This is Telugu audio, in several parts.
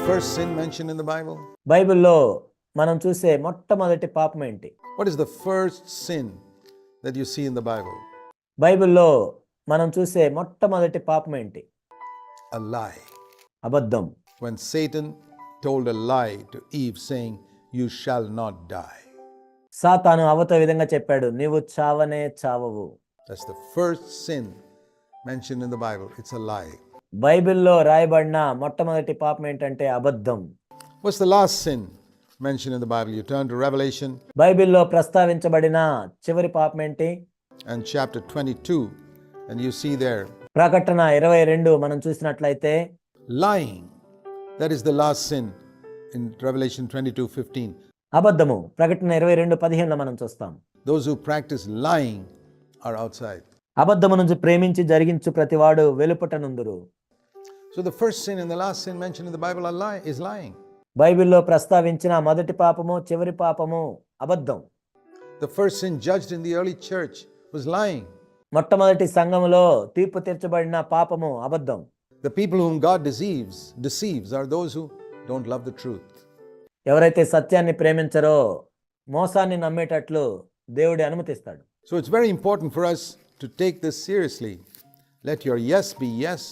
the first sin mentioned in the Bible? బైబిల్లో మనం చూసే మొట్టమొదటి పాపం ఏంటి What is the first sin that you see in the Bible? బైబిల్లో మనం చూసే మొట్టమొదటి పాపం ఏంటి A lie. అబద్ధం When Satan told a lie to Eve, saying, You shall not die. సాతాను అవతో ఈ విధంగా చెప్పాడు నీవు చావనే చావవు That's the first sin mentioned in the Bible. It's a lie. బైబిల్లో రాయబడిన మొట్టమొదటి పాపం ఏంటంటే అబద్ధం What's the last sin mentioned in the Bible? You turn to Revelation బైబిల్లో ప్రస్తావించబడిన చివరి పాపం ఏంటి and chapter 22, and you see there ప్రకటన ఇరవై రెండు మనం చూసినట్లయితే lying. That is the last sin in Revelation 22 15. అబద్ధము ప్రకటన ఇరవై రెండు పదిహేనులో మనం చూస్తాం Those who practice lying are outside. అబద్ధము నుంచి ప్రేమించి జరిగించు ప్రతివాడు వెలుపట నుందురు So the first sin and the last sin mentioned in the Bible are lie, is lying. బైబిల్లో ప్రస్తావించిన మొదటి పాపము చివరి పాపము అబద్ధం The first sin judged in the early church was lying. మొట్టమొదటి సంఘములో తీర్పు తీర్చబడిన పాపము అబద్ధం The people whom God deceives, deceives are those who don't love the truth. ఎవరైతే సత్యాన్ని ప్రేమించరో మోసాన్ని నమ్మేటట్లు దేవుడి అనుమతిస్తాడు So it's very important for us to take this seriously. Let your yes be yes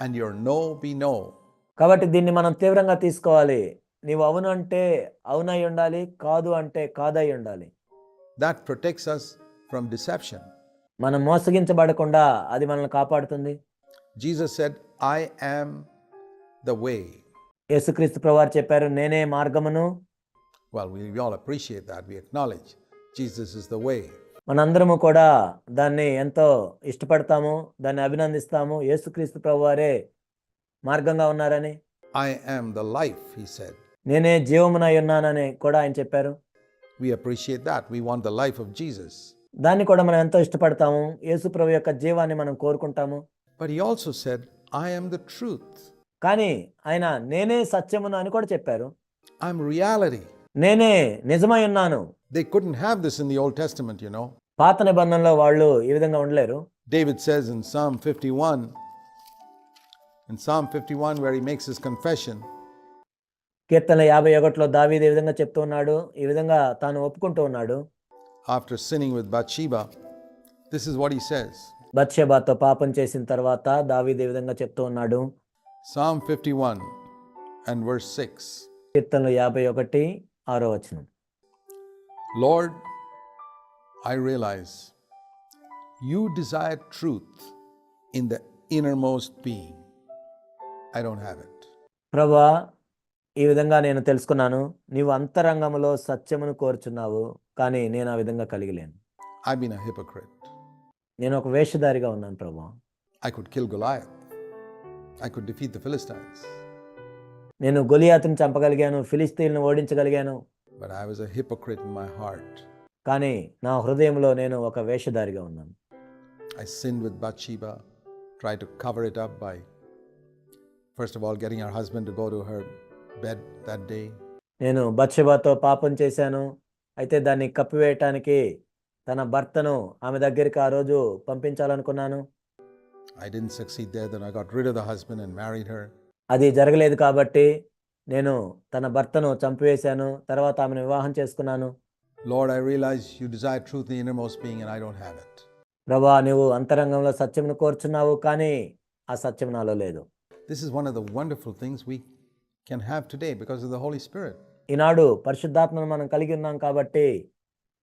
and your no be no. కాబట్టి దీన్ని మనం తీవ్రంగా తీసుకోవాలి నీవు అవును అంటే అవునై ఉండాలి కాదు అంటే కాదై ఉండాలి That protects us from deception. మనం మోసగించబడకుండా అది మనల్ని కాపాడుతుంది Jesus said, I am the way. యేసుక్రీస్తు ప్రభువారు చెప్పారు నేనే మార్గమును Well, we, we all appreciate that. We acknowledge Jesus is the way. మనందరము కూడా దాన్ని ఎంతో ఇష్టపడతాము దాన్ని అభినందిస్తాము యేసుక్రీస్తు ప్రభువారే మార్గంగా ఉన్నారని I am the life, he said. నేనే జీవమునై ఉన్నానని కూడా ఆయన చెప్పారు We appreciate that. We want the life of Jesus. దాన్ని కూడా మనం ఎంతో ఇష్టపడతాము యేసు ప్రభు యొక్క జీవాన్ని మనం కోరుకుంటాము But he also said, I am the truth. కానీ ఆయన నేనే సత్యమును అని కూడా చెప్పారు I'm reality. నేనే నిజమై ఉన్నాను They couldn't have this in the Old Testament, you know. పాత నిబంధనలో వాళ్ళు ఈ విధంగా ఉండలేరు David says in Psalm 51, in Psalm 51, where he makes his confession, కీర్తన యాభై ఒకటిలో దావీదు ఈ విధంగా చెప్తూ ఉన్నాడు ఈ విధంగా తాను ఒప్పుకుంటూ ఉన్నాడు after sinning with Bathsheba, this is what he says బత్షెబాతో పాపం చేసిన తర్వాత దావీదు ఈ విధంగా చెప్తూ ఉన్నాడు Psalm 51 and verse 6 కీర్తనలు యాభై ఒకటి ఆరో వచనం. Lord I realise you desire truth in the innermost being I don't have it ప్రభా ఈ విధంగా నేను తెలుసుకున్నాను. నీవు అంతరంగంలో సత్యమును కోరుచున్నావు కానీ నేను ఆ విధంగా కలిగిలేను. ఐ బీన్ హిపోక్రెట్ నేను ఒక వేషధారిగా ఉన్నాను ప్రభా. I could kill Goliath I could defeat the Philistines నేను గొలియాతును చంపగలిగాను ఫిలిస్తీన్లను ఓడించగలిగాను. But I was hypocrite my heart కానీ నా హృదయంలో నేను ఒక వేషధారిగా ఉన్నాను. I sin with Bathsheba try to cover it up by first of all getting her husband to go to her bed that day నేను బచీబాతో పాపం చేశాను. అయితే దాన్ని కప్పివేయడానికి తన భర్తను ఆమె దగ్గరికి ఆ రోజు పంపించాలనుకున్నాను. I didn't succeed there then I got rid the husband and married her అది జరగలేదు కాబట్టి నేను తన భర్తను చంపివేశాను తర్వాత ఆమెను వివాహం చేసుకున్నాను I realize you desire truth in the innermost being, and I don't have it. ప్రభా నువ్వు అంతరంగంలో సత్యమును కోరుచున్నావు కానీ ఆ సత్యం నాలో లేదు This is one of the wonderful things we can have today because of the Holy Spirit. ఈనాడు పరిశుద్ధాత్మను మనం కలిగి ఉన్నాం కాబట్టి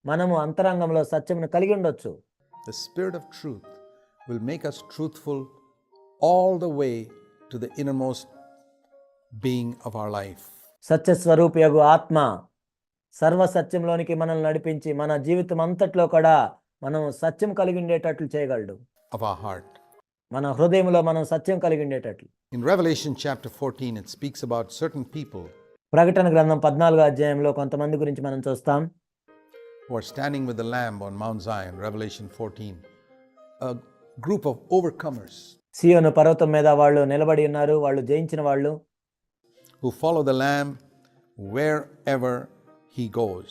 మనము అంతరంగంలో సత్యమును కలిగి ఉండొచ్చు The Spirit of truth will make us truthful all the way to the innermost being of our life. సత్య స్వరూపయగు ఆత్మ సర్వ సత్యంలోనికి మనల్ని నడిపించి మన జీవితం అంతట్లో కూడా మనం సత్యం కలిగి ఉండేటట్లు చేయగలడు of our heart. మన హృదయంలో మనం సత్యం కలిగి ఉండేటట్లు In Revelation chapter 14, it speaks about certain people ప్రకటన గ్రంథం పద్నాలుగో అధ్యాయంలో కొంతమంది గురించి మనం చూస్తాం who are standing with the Lamb on Mount Zion, Revelation 14. A group of overcomers సియోను పర్వతం మీద వాళ్ళు నిలబడి ఉన్నారు వాళ్ళు జయించిన వాళ్ళు Who follow the Lamb wherever he goes.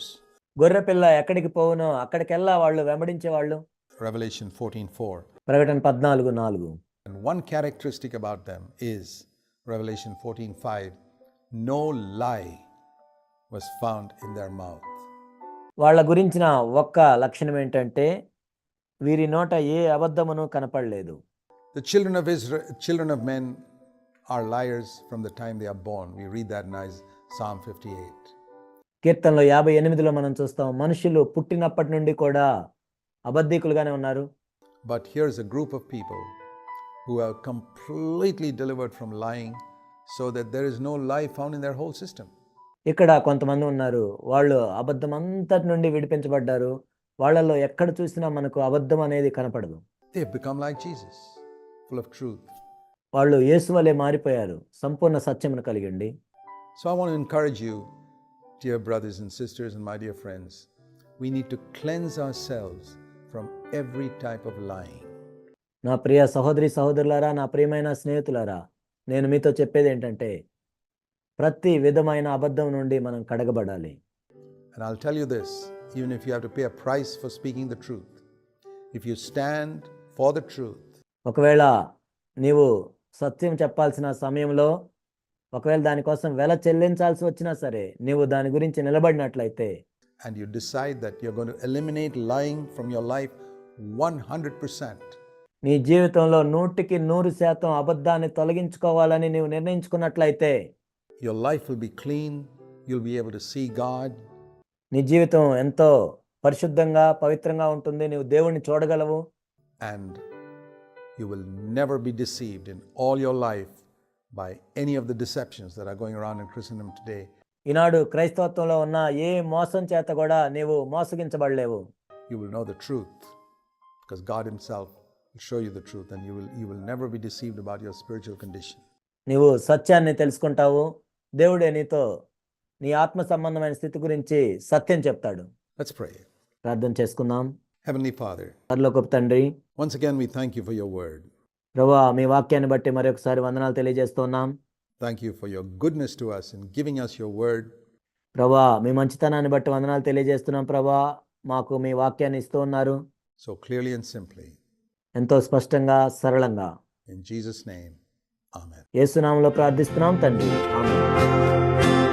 గొర్రెపిల్ల ఎక్కడికి పోవునో అక్కడికెల్లా వాళ్ళు వెంబడించే వాళ్ళు Revelation 14 4. ప్రకటన పద్నాలుగు నాలుగు And one characteristic about them is Revelation 14:5, no lie was found in their mouth. వాళ్ళ గురించిన ఒక్క లక్షణం ఏంటంటే వీరి నోట ఏ అబద్ధమును కనపడలేదు The children of Israel, children of men are liars from the time they are born. We read that in Psalm 58. కీర్తనలో యాభై ఎనిమిదిలో మనం చూస్తాం మనుషులు పుట్టినప్పటి నుండి కూడా అబద్ధికులుగానే ఉన్నారు But here's a group of people who are completely delivered from lying so that there is no lie found in their whole system. ఇక్కడ కొంతమంది ఉన్నారు వాళ్ళు అబద్ధం అంతటి నుండి విడిపించబడ్డారు వాళ్ళలో ఎక్కడ చూసినా మనకు అబద్ధం అనేది కనపడదు They've become like Jesus, full of truth. వాళ్ళు యేసు వలె మారిపోయారు. సంపూర్ణ సత్యమును కలిగండి. So I want encourage you dear brothers and sisters and my dear friends we need to cleanse ourselves from every type of lying నా ప్రియ సహోదరి సహోదరులారా నా ప్రియమైన స్నేహితులారా నేను మీతో చెప్పేది ఏంటంటే ప్రతి విధమైన అబద్ధం నుండి మనం కడగబడాలి. And I'll tell you this even if you have to pay a price for speaking the truth if you stand for the truth ఒకవేళ నీవు సత్యం చెప్పాల్సిన సమయంలో ఒకవేళ దానికోసం వెల చెల్లించాల్సి వచ్చినా సరే నీవు దాని గురించి నిలబడినట్లయితే and you decide that you're going to eliminate lying from your life 100%, నీ జీవితంలో నూటికి నూరు శాతం అబద్ధాన్ని తొలగించుకోవాలని నీవు నిర్ణయించుకున్నట్లయితే your life will be clean, you'll be able to see God, నీ జీవితం ఎంతో పరిశుద్ధంగా పవిత్రంగా ఉంటుంది. నీవు దేవుణ్ణి చూడగలవు. And you will never be deceived in all your life by any of the deceptions that are going around in Christendom today. ఈనాడు క్రైస్తవత్వంలో ఉన్న ఏ మోసం చేత కూడా నీవు మోసగించబడలేవు You will know the truth because God Himself will show you the truth and you will, you will never be deceived about your spiritual condition. నీవు సత్యాన్ని తెలుసుకుంటావు దేవుడే నీతో నీ ఆత్మ సంబంధమైన స్థితి గురించి సత్యం చెప్తాడు Let's pray. ప్రార్థన చేసుకుందాం Heavenly Father, పరలోకపు తండ్రి once again we thank you for your word. ప్రభా మీ వాక్యాన్ని బట్టి మరొకసారి వందనాలు తెలియజేస్తున్నాం Thank you for your goodness to us in giving us your word. ప్రభా మీ మంచితనాన్ని బట్టి వందనాలు తెలియజేస్తున్నాం ప్రభా మాకు మీ వాక్యాన్ని ఇస్తూ ఉన్నారు so clearly and simply. ఎంతో స్పష్టంగా సరళంగా In Jesus' name, Amen. యేసునామంలో ప్రార్థిస్తున్నాం తండ్రి ఆమేన్